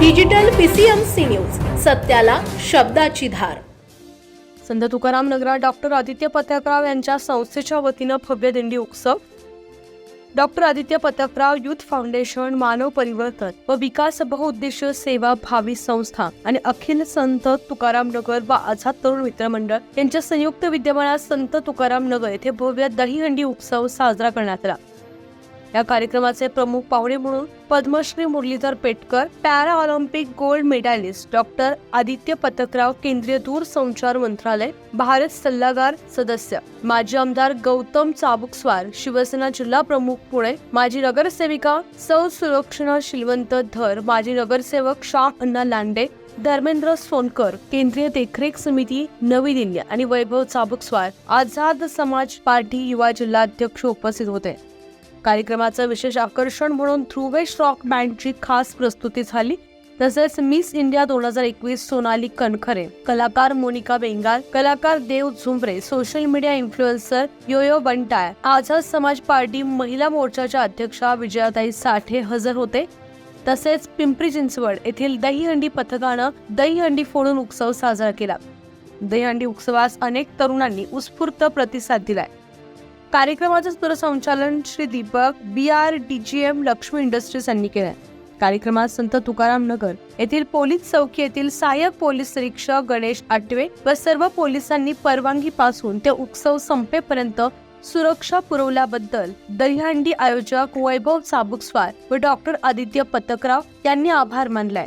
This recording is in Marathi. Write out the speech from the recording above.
डिजिटल पीसीएमसी न्यूज सत्याला शब्दाची धार. संत तुकाराम नगरात डॉक्टर आदित्य पथकराव यांच्या संस्थेच्या वतीनं भव्य दिंडी उत्सव. Doctor Aditya Pathakrao youth foundation मानव परिवर्तन व विकास बहुउद्देश सेवा भावी संस्था आणि अखिल संत तुकाराम नगर व आझाद तरुण मित्रमंडळ यांच्या संयुक्त विद्यमानात संत तुकाराम नगर येथे भव्य दहीहंडी उत्सव साजरा करण्यात आला. या कार्यक्रमाचे प्रमुख पाहुणे म्हणून Padmashri Murlidhar Petkar para Olympic gold medalist doctor Aditya Pathakrao केंद्रीय दूरसंचार मंत्रालय भारत सल्लागार सदस्य माजी आमदार गौतम चाबुकस्वार शिवसेना जिल्हा प्रमुख पुणे माजी नगरसेविका सौ सुरक्षणा शिलवंत धर माजी नगरसेवक शाह अण्णा लांडे धर्मेंद्र सोनकर केंद्रीय देखरेख समिती नवी दिल्ली आणि वैभव चाबुकस्वार आझाद समाज पार्टी युवा जिल्हाध्यक्ष उपस्थित होते. कार्यक्रमाचं विशेष आकर्षण म्हणून थ्रुवेश रॉक बँडची खास प्रस्तुती झाली तसेच मिस इंडिया दोन हजार एकवीस सोनाली कणखरे कलाकार मोनिका बेंगाल कलाकार Dev Zhumbare social media influencer Yo Yo बंटाय Azad Samaj party महिला मोर्चाच्या अध्यक्षा विजयाताई साठे हजर होते तसेच पिंपरी चिंचवड येथील दहीहंडी पथकानं दहीहंडी फोडून उत्सव साजरा केला. दहीहंडी उत्सवास अनेक तरुणांनी उत्स्फूर्त प्रतिसाद दिलाय. कार्यक्रमाचं सूत्रसंचालन Shri Deepak B R D G M Lakshmi industries यांनी केलं कार्यक्रमात संत तुकाराम नगर येथील पोलीस चौकी येथील सहाय्यक पोलीस निरीक्षक गणेश आटवे व सर्व पोलिसांनी परवानगीपासून ते उत्सव संपेपर्यंत सुरक्षा पुरवल्याबद्दल दहीहंडी आयोजक वैभव चाबुकस्वार व डॉक्टर आदित्य पतकराव यांनी आभार मानलाय.